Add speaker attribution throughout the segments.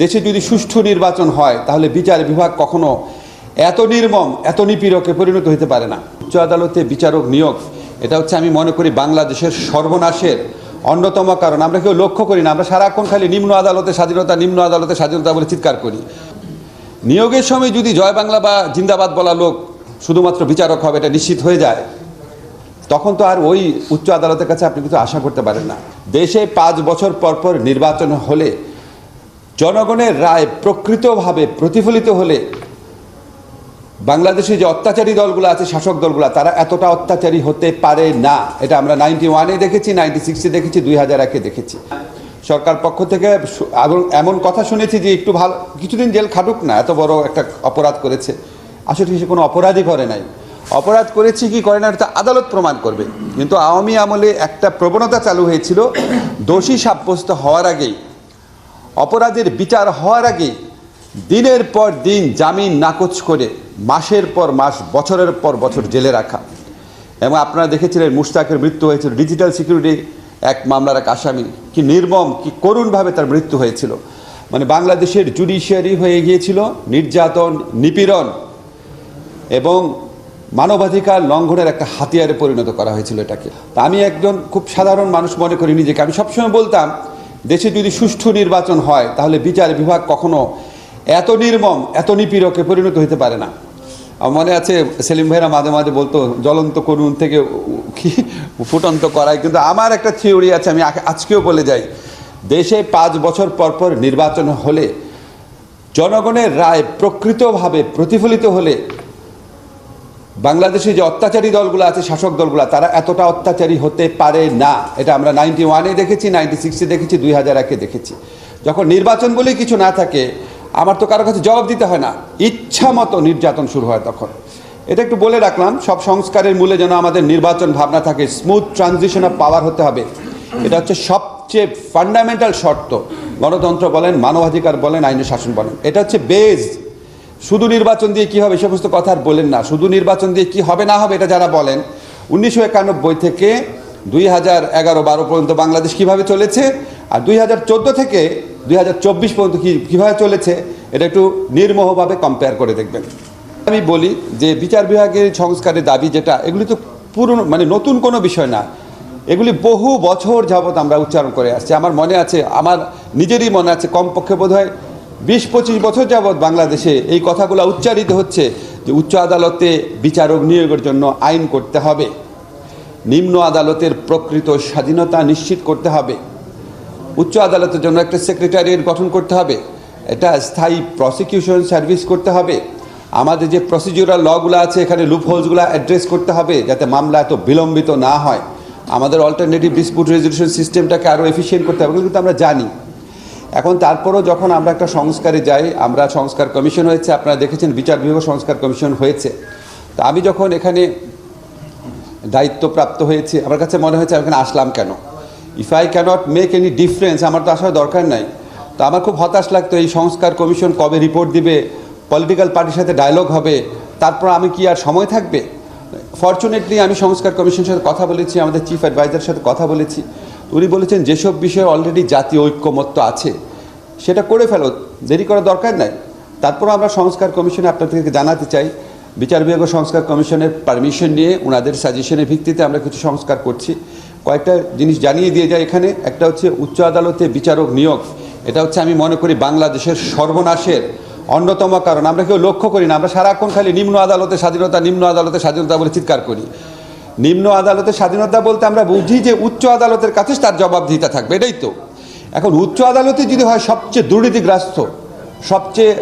Speaker 1: দেশে যদি সুষ্ঠু নির্বাচন হয়, তাহলে বিচার বিভাগ কখনো এত নির্মম, এত নিপীড়কে পরিণত হতে পারে না। উচ্চ আদালতে বিচারক নিয়োগ, এটা হচ্ছে আমি মনে করি বাংলাদেশের সর্বনাশের অন্যতম কারণ। আমরা কেউ লক্ষ্য করি না, আমরা সারাক্ষণ খালি নিম্ন আদালতে স্বাধীনতা, নিম্ন আদালতে স্বাধীনতা বলে চিৎকার করি। নিয়োগের সময় যদি জয় বাংলা বা জিন্দাবাদ বলা লোক শুধুমাত্র বিচারক হবে, এটা নিশ্চিত হয়ে যায়। তখন তো আর ওই উচ্চ আদালতের কাছে আপনি কিছু আশা করতে পারেন না। দেশে পাঁচ বছর পর পর নির্বাচন হলে জনগণের রায় প্রকৃতভাবে প্রতিফলিত হলে বাংলাদেশে যে অত্যাচারী দলগুলো আছে, শাসক দলগুলো, তারা এতটা অত্যাচারী হতে পারে না। এটা আমরা নাইনটি ওয়ানে দেখেছি নাইনটি সিক্সে দেখেছি, দুই হাজার একে দেখেছি। সরকার পক্ষ থেকে এমন কথা শুনেছি যে একটু ভালো কিছুদিন জেল খাটুক না, এত বড় একটা অপরাধ করেছে। আসলে সে কোনো অপরাধই করে নাই। অপরাধ করেছি কি করে না, এটা আদালত প্রমাণ করবে। কিন্তু আওয়ামী আমলে একটা প্রবণতা চালু হয়েছিল, দোষী সাব্যস্ত হওয়ার আগেই। অপরাধের বিচার হওয়ার আগে দিনের পর দিন জামিন নাকচ করে মাসের পর মাস, বছরের পর বছর জেলে রাখা। এবং আপনারা দেখেছিলেন মুশতাকের মৃত্যু হয়েছিল ডিজিটাল সিকিউরিটি এক মামলার এক আসামি। কি নির্মম, কি করুণভাবে তার মৃত্যু হয়েছিল। মানে বাংলাদেশের জুডিশিয়ারি হয়ে গিয়েছিল নির্যাতন, নিপীড়ন এবং মানবাধিকার লঙ্ঘনের একটা হাতিয়ারে পরিণত করা হয়েছিল এটাকে। তা আমি একজন খুব সাধারণ মানুষ মনে করি নিজেকে। আমি সবসময় বলতাম দেশে যদি সুষ্ঠু নির্বাচন হয়, তাহলে বিচার বিভাগ কখনো এত নির্মম, এত নিপীড়কে পরিণত হতে পারে না। মনে আছে, সেলিম ভাইরা মাঝে মাঝে বলতো, জ্বলন্ত করুন থেকে কি ফুটন্ত করায় কিন্তু আমার একটা থিওরি আছে, আমি আজকেও বলে যাই। দেশে পাঁচ বছর পর পর নির্বাচন হলে, জনগণের রায় প্রকৃতভাবে প্রতিফলিত হলে বাংলাদেশে যে অত্যাচারী দলগুলো আছে, শাসক দলগুলো, তারা এতটা অত্যাচারী হতে পারে না। এটা আমরা নাইনটি ওয়ানে দেখেছি নাইনটি সিক্সে দেখেছি, দুই হাজার একে দেখেছি। যখন নির্বাচন বলেই কিছু না থাকে, আমার তো কারও কাছে জবাব দিতে হয় না। ইচ্ছা মতো নির্যাতন শুরু হয় তখন। এটা একটু বলে রাখলাম, সব সংস্কারের মূলে যেন আমাদের নির্বাচন ভাবনা থাকে স্মুথ ট্রানজিশন অফ পাওয়ার হতে হবে। এটা হচ্ছে সবচেয়ে ফান্ডামেন্টাল শর্ত। গণতন্ত্র বলেন, মানবাধিকার বলেন, আইনের শাসন বলেন। এটা হচ্ছে বেজ শুধু নির্বাচন দিয়ে কি হবে সে সমস্ত কথা আর বলেন না। শুধু নির্বাচন দিয়ে কি হবে না হবে এটা যারা বলেন, উনিশশো একানব্বই থেকে দুই হাজার এগারো বারো পর্যন্ত বাংলাদেশ কীভাবে চলেছে আর দুই হাজার চোদ্দ থেকে দুই হাজার চব্বিশ পর্যন্ত কি কীভাবে চলেছে, এটা একটু নির্মোহভাবে কম্পেয়ার করে দেখবেন। আমি বলি যে বিচার বিভাগের সংস্কারের দাবি যেটা, এগুলি তো পুরনো মানে নতুন কোনো বিষয় না। এগুলি বহু বছর যাবৎ আমরা উচ্চারণ করে আসছি। আমার মনে আছে, আমার নিজেরই মনে আছে, কমপক্ষে বোধ হয় বিশ পঁচিশ বছর যাবৎ বাংলাদেশে এই কথাগুলো উচ্চারিত হচ্ছে যে উচ্চ আদালতে বিচারক নিয়োগের জন্য আইন করতে হবে। নিম্ন আদালতের প্রকৃত স্বাধীনতা নিশ্চিত করতে হবে। উচ্চ আদালতের জন্য একটা সেক্রেটারিয়েট গঠন করতে হবে। এটা স্থায়ী প্রসিকিউশন সার্ভিস করতে হবে। আমাদের যে প্রসিডিউরাল লগুলো আছে, এখানে লুপ লুপহোলসগুলো অ্যাড্রেস করতে হবে যাতে মামলা এত বিলম্বিত না হয়। আমাদের অল্টারনেটিভ ডিসপুট রেজলিউশন সিস্টেমটাকে আরও এফিসিয়েন্ট করতে হবে। কিন্তু আমরা জানি এখন তারপরও যখন আমরা একটা সংস্কারে যাই, আমরা সংস্কার কমিশন হয়েছে, আপনারা দেখেছেন বিচার বিভাগ সংস্কার কমিশন হয়েছে। তা আমি যখন এখানে দায়িত্বপ্রাপ্ত হয়েছি, আমার কাছে মনে হয়েছে আমি এখানে আসলাম কেন? If I cannot make any difference আমার তো আসার দরকার নাই। তো আমার খুব হতাশ লাগতো, এই সংস্কার কমিশন কবে রিপোর্ট দিবে পলিটিক্যাল পার্টির সাথে ডায়লগ হবে, তারপর আমি কি আর সময় থাকবে? ফর্চুনেটলি আমি সংস্কার কমিশনের সাথে কথা বলেছি, আমাদের চিফ অ্যাডভাইজারের সাথে কথা বলেছি। উনি বলেছেন, যেসব বিষয়ে অলরেডি জাতীয় ঐক্যমত্য আছে, সেটা করে ফেলো, দেরি করার দরকার নাই। তারপর আমরা সংস্কার কমিশনে আপনাদেরকে জানাতে চাই, বিচার বিভাগ সংস্কার কমিশনের পারমিশন নিয়ে ওনাদের সাজেশনের ভিত্তিতে আমরা কিছু সংস্কার করছি। কয়েকটা জিনিস জানিয়ে দিয়ে যায় এখানে। একটা হচ্ছে উচ্চ আদালতে বিচারক নিয়োগ। এটা হচ্ছে আমি মনে করি বাংলাদেশের সর্বনাশের অন্যতম কারণ। আমরা কেউ লক্ষ্য করি না। আমরা সারাক্ষণ খালি নিম্ন আদালতে স্বাধীনতা, নিম্ন আদালতে স্বাধীনতা বলে চিৎকার করি। নিম্ন আদালতের স্বাধীনতা বলতে আমরা বুঝি যে উচ্চ আদালতের কাছে তার জবাবদিহিতা থাকবে, এটাই তো। এখন উচ্চ আদালতে যদি হয় সবচেয়ে দুর্নীতিগ্রস্ত, সবচেয়ে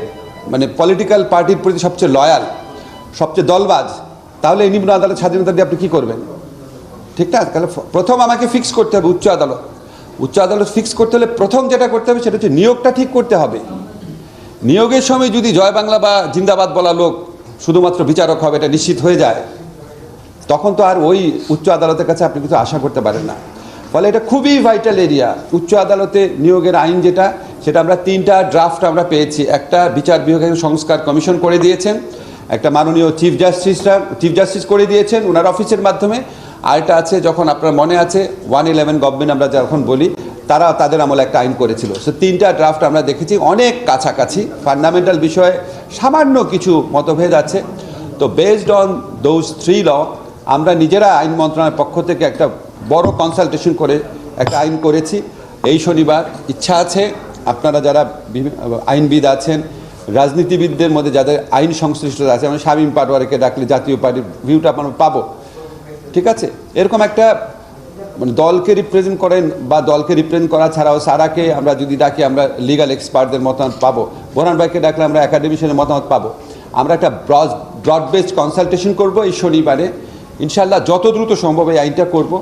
Speaker 1: মানে পলিটিক্যাল পার্টির প্রতি সবচেয়ে লয়াল সবচেয়ে দলবাজ, তাহলে এই নিম্ন আদালত স্বাধীনতা দিয়ে আপনি কী করবেন? ঠিক না? তাহলে প্রথম আমাকে ফিক্স করতে হবে উচ্চ আদালত। উচ্চ আদালত ফিক্স করতে হলে প্রথম যেটা করতে হবে সেটা হচ্ছে নিয়োগটা ঠিক করতে হবে। নিয়োগের সময় যদি জয় বাংলা বা জিন্দাবাদ বলা লোক শুধুমাত্র বিচারক হবে, এটা নিশ্চিত হয়ে যায়। তখন তো আর ওই উচ্চ আদালতের কাছে আপনি কিছু আশা করতে পারেন না। ফলে এটা খুবই ভাইটাল এরিয়া উচ্চ আদালতে নিয়োগের আইন যেটা, সেটা আমরা তিনটা ড্রাফট আমরা পেয়েছি। একটা বিচার বিভাগের সংস্কার কমিশন করে দিয়েছেন, একটা মাননীয় চিফ জাস্টিসরা চিফ জাস্টিস করে দিয়েছেন ওনার অফিসের মাধ্যমে। আরেকটা আছে যখন আপনার মনে আছে ওয়ান ইলেভেন গভর্নমেন্ট আমরা যখন বলি, তারা তাদের আমলে একটা আইন করেছিল। সো তিনটা ড্রাফট আমরা দেখেছি, অনেক কাছাকাছি। ফান্ডামেন্টাল বিষয়ে সামান্য কিছু মতভেদ আছে। তো based on those three law আমরা নিজেরা আইন মন্ত্রণালয়ের পক্ষ থেকে একটা বড় কনসালটেশন করে একটা আইন করেছি। এই শনিবার ইচ্ছা আছে আপনারা যারা আইনবিদ আছেন, রাজনীতিবিদদের মধ্যে যাদের আইন সংশ্লিষ্টতা আছে আমরা শামীম পাটোয়ারিকে ডাকলে জাতীয় পার্টির ভিউটা আমরা পাবো। ঠিক আছে? এরকম একটা মানে দলকে রিপ্রেজেন্ট করেন বা দলকে রিপ্রেজেন্ট করা ছাড়াও সারাকে আমরা যদি ডাকি, আমরা লিগাল এক্সপার্টদের মতামত পাবো। বোরান ভাইকে ডাকলে আমরা একাডেমিশনের মতামত পাবো। আমরা একটা ব্রড ব্রড কনসালটেশন করব এই শনিবারে। ইনশাল্লাহ যত দ্রুত সম্ভব এই আইনটা করব।